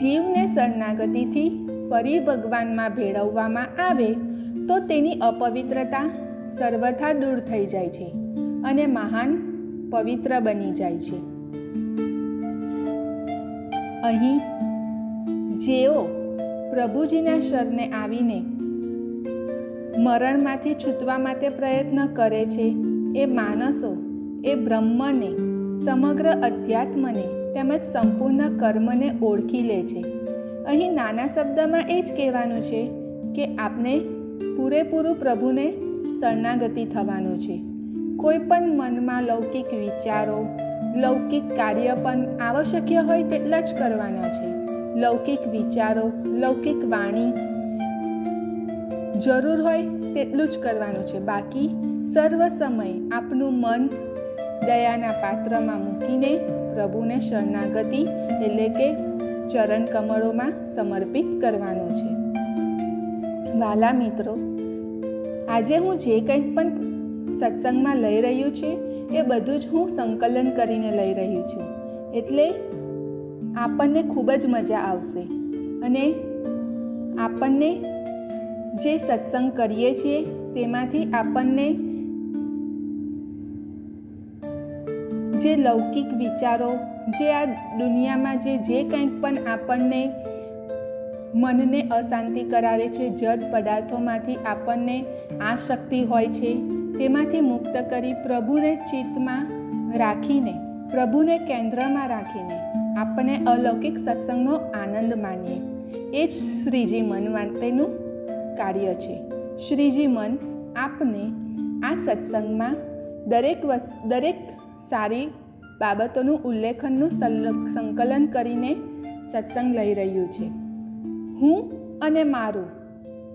જીવને શરણાગતિથી ફરી ભગવાનમાં ભેળવવામાં આવે, તો તેની અપવિત્રતા સર્વથા દૂર થઈ જાય છે અને મહાન પવિત્ર બની જાય છે. અહીં જેઓ પ્રભુજીના શરણે આવીને મરણમાંથી છૂટવા માટે પ્રયત્ન કરે છે, એ માણસો, એ બ્રહ્મને, સમગ્ર અધ્યાત્મને તેમજ સંપૂર્ણ કર્મને ઓળખી લે છે. અહીં નાના શબ્દમાં એ જ કહેવાનું છે કે આપણે પૂરેપૂરું પ્રભુને શરણાગતિ થવાનું છે. કોઈ પણ મનમાં લૌકિક વિચારો, લૌકિક કાર્ય પણ આવશ્યક હોય તેટલા જ કરવાના છે. લૌકિક વિચારો, લૌકિક વાણી જરૂર હોય તેટલું જ કરવાનું છે. બાકી સર્વ સમય આપનું મન દયાના પાત્રમાં મૂકીને પ્રભુને શરણાગતિ એટલે કે ચરણ કમળોમાં સમર્પિત કરવાનું છે. વાલા મિત્રો, આજે હું જે કંઈક પણ સત્સંગમાં લઈ રહ્યું છે, એ બધું જ હું સંકલન કરીને લઈ રહ્યું છું. એટલે આપણને ખૂબ જ મજા આવશે. અને આપણને જે સત્સંગ કરીએ છીએ, તેમાંથી આપણને જે લૌકિક વિચારો, જે આ દુનિયામાં જે જે કંઈક પણ આપણને મનને અશાંતિ કરાવે છે જડ પદાર્થોમાંથી આપણને આ શક્તિ હોય છે, તેમાંથી મુક્ત કરી પ્રભુને ચિત્તમાં રાખીને, પ્રભુને કેન્દ્રમાં રાખીને આપણે અલૌકિક સત્સંગનો આનંદ માનીએ. એ જ શ્રીજી મન માટેનું કાર્ય છે. શ્રીજી મન આપને આ સત્સંગમાં દરેક દરેક સારી બાબતોનું ઉલ્લેખનનું સંકલન કરીને સત્સંગ લઈ રહ્યું છે. હું અને મારું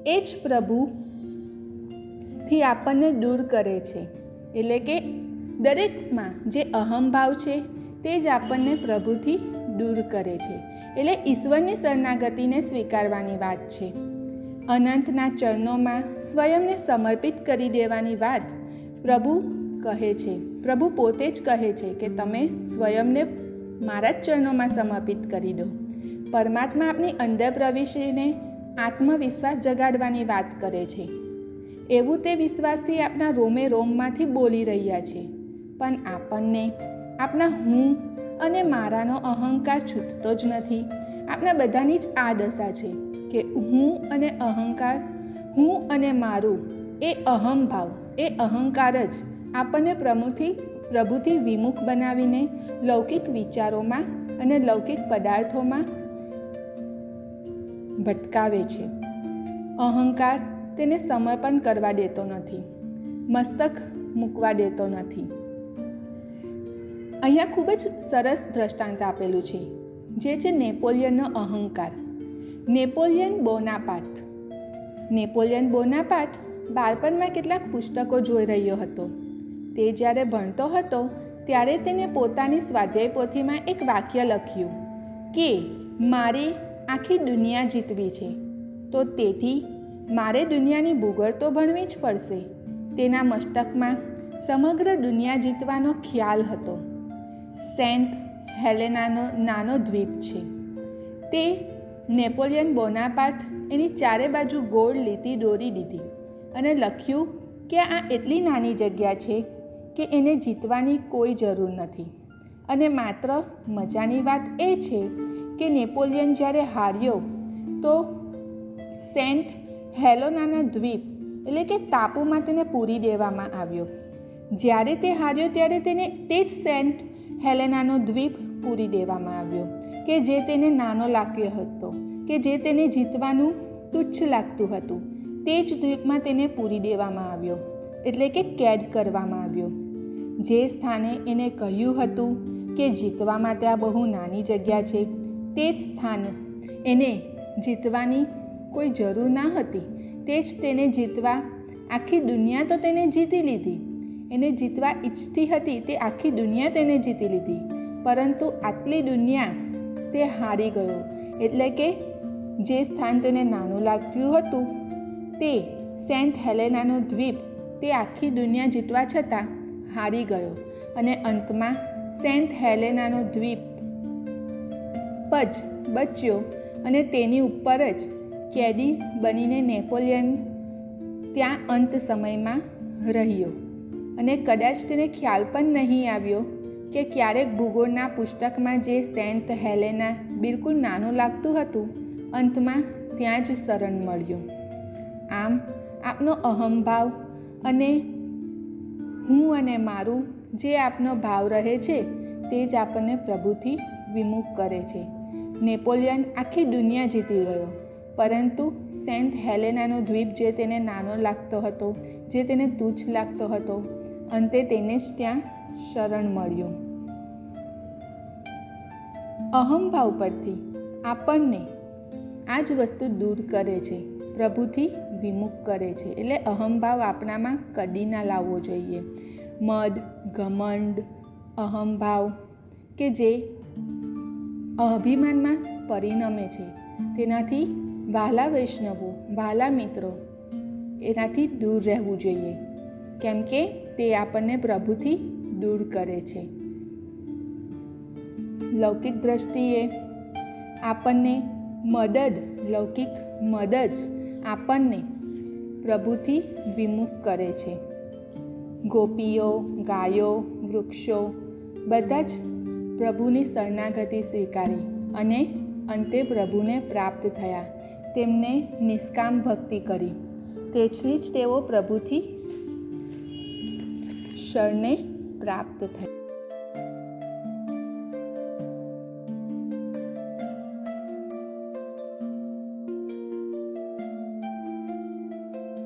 એ જ પ્રભુથી આપણને દૂર કરે છે. એટલે કે દરેકમાં જે અહમભાવ છે તે જ આપણને પ્રભુથી દૂર કરે છે. એટલે ઈશ્વરની શરણાગતિને સ્વીકારવાની વાત છે. અનંતના ચરણોમાં સ્વયંને સમર્પિત કરી દેવાની વાત પ્રભુ કહે છે. પ્રભુ પોતે જ કહે છે કે તમે સ્વયંને મારા જ ચરણોમાં સમર્પિત કરી દો. પરમાત્મા આપની અંદર પ્રવેશીને આત્મવિશ્વાસ જગાડવાની વાત કરે છે. એવું તે વિશ્વાસથી આપણા રોમે રોમમાંથી બોલી રહ્યા છે. પણ આપણને આપણા હું અને મારાનો અહંકાર છૂટતો જ નથી. આપણા બધાની જ આ દશા છે કે હું અને અહંકાર, હું અને મારું એ અહમભાવ એ અહંકાર જ આપણને પ્રમુખથી પ્રભુથી વિમુખ બનાવીને લૌકિક વિચારોમાં અને લૌકિક પદાર્થોમાં ભટકાવે છે. અહંકાર તેને સમર્પણ કરવા દેતો નથી. મસ્તક મૂકવા દેતો નથી. અહીંયા ખૂબ જ સરસ દ્રષ્ટાંત આપેલું છે, જે છે નેપોલિયનનો અહંકાર. નેપોલિયન બોનાપાટ નેપોલિયન બોનાપાટ બાળપણમાં કેટલાક પુસ્તકો જોઈ રહ્યો હતો. તે જ્યારે ભણતો હતો, ત્યારે તેને પોતાની સ્વાધ્યાય પોથીમાં એક વાક્ય લખ્યું કે, મારે આખી દુનિયા જીતવી છે. તો તેથી, મારે દુનિયાની ભૂગોળ તો ભણવી જ પડશે. તેના મસ્તકમાં સમગ્ર દુનિયા જીતવાનો ખ્યાલ હતો. સેન્ટ હેલેનાનો નાનો દ્વીપ છે. તે નેપોલિયન બોનાપાટ એની ચારે બાજુ ગોળ લીટી દોરી દીધી અને લખ્યું કે આ એટલી નાની જગ્યા છે કે એને જીતવાની કોઈ જરૂર નથી. અને માત્ર મજાની વાત એ છે કે નેપોલિયન જ્યારે હાર્યો, તો સેન્ટ હેલોનાના દ્વીપ, એટલે કે ટાપુમાં તેને પૂરી દેવામાં આવ્યો. જ્યારે તે હાર્યો, ત્યારે તેને તે જ સેન્ટ હેલેનાનો દ્વીપ પૂરી દેવામાં આવ્યો, કે જે તેને નાનો લાગ્યો હતો, કે જે તેને જીતવાનું તુચ્છ લાગતું હતું. તે જ દ્વીપમાં તેને પૂરી દેવામાં આવ્યો, એટલે કે કેદ કરવામાં આવ્યો. જે સ્થાને એને કહ્યું હતું કે જીતવા માટે આ બહુ નાની જગ્યા છે, તે જ સ્થાન. એને જીતવાની કોઈ જરૂર ના હતી. તે જ તેને જીતવા, આખી દુનિયા તો તેને જીતી લીધી. એને જીતવા ઈચ્છતી હતી તે આખી દુનિયા તેને જીતી લીધી. પરંતુ આટલી દુનિયા તે હારી ગયો. એટલે કે જે સ્થાન તેને નાનું લાગ્યું હતું, તે સેન્ટ હેલેનાનો દ્વીપ તે આખી દુનિયા જીતવા છતાં હારી ગયો અને અંતમાં સેન્ટ હેલેનાનો દ્વીપ જ બચ્યો અને તેની ઉપર જ કેદી બનીને નેપોલિયન ત્યાં અંત સમયમાં રહ્યો. અને કદાચ તેને ખ્યાલ પણ નહીં આવ્યો કે ક્યારેક ભૂગોળના પુસ્તકમાં જે સેન્ટ હેલેના બિલકુલ નાનું લાગતું હતું, અંતમાં ત્યાં જ શરણ મળ્યું. આમ, આપનો અહમભાવ અને હું અને મારું જે આપનો ભાવ રહે છે, તે જ આપણને પ્રભુથી વિમુખ કરે છે. નેપોલિયન આખી દુનિયા જીતી ગયો. પરંતુ સેન્ટ હેલેનાનો દ્વીપ જે તેને નાનો લાગતો હતો, જે તેને તુચ્છ લાગતો હતો, અંતે તેને જ ત્યાં શરણ મળ્યું. અહમભાવ પરથી આપણને આ જ વસ્તુ દૂર કરે છે. પ્રભુથી વિમુખ કરે છે. એટલે અહમભાવ આપણામાં કદી ના લાવવો જોઈએ. મદ, ઘમંડ અહમભાવ કે જે અભિમાનમાં પરિણમે છે. તેનાથી વાલા વૈષ્ણવો વાલા મિત્રો એનાથી દૂર રહેવું જોઈએ. કેમ કે તે આપણને પ્રભુથી દૂર કરે છે. લૌકિક દ્રષ્ટિએ આપણને મદદ, લૌકિક મદદ આપણને પ્રભુથી વિમુખ કરે છે. ગોપીઓ, ગાયો, વૃક્ષો બધા જ પ્રભુની શરણાગતિ સ્વીકારી અને અંતે પ્રભુને પ્રાપ્ત થયા. તેમને નિષ્કામ ભક્તિ કરી. તેથી જ તેઓ પ્રભુથી શરણે પ્રાપ્ત થયા.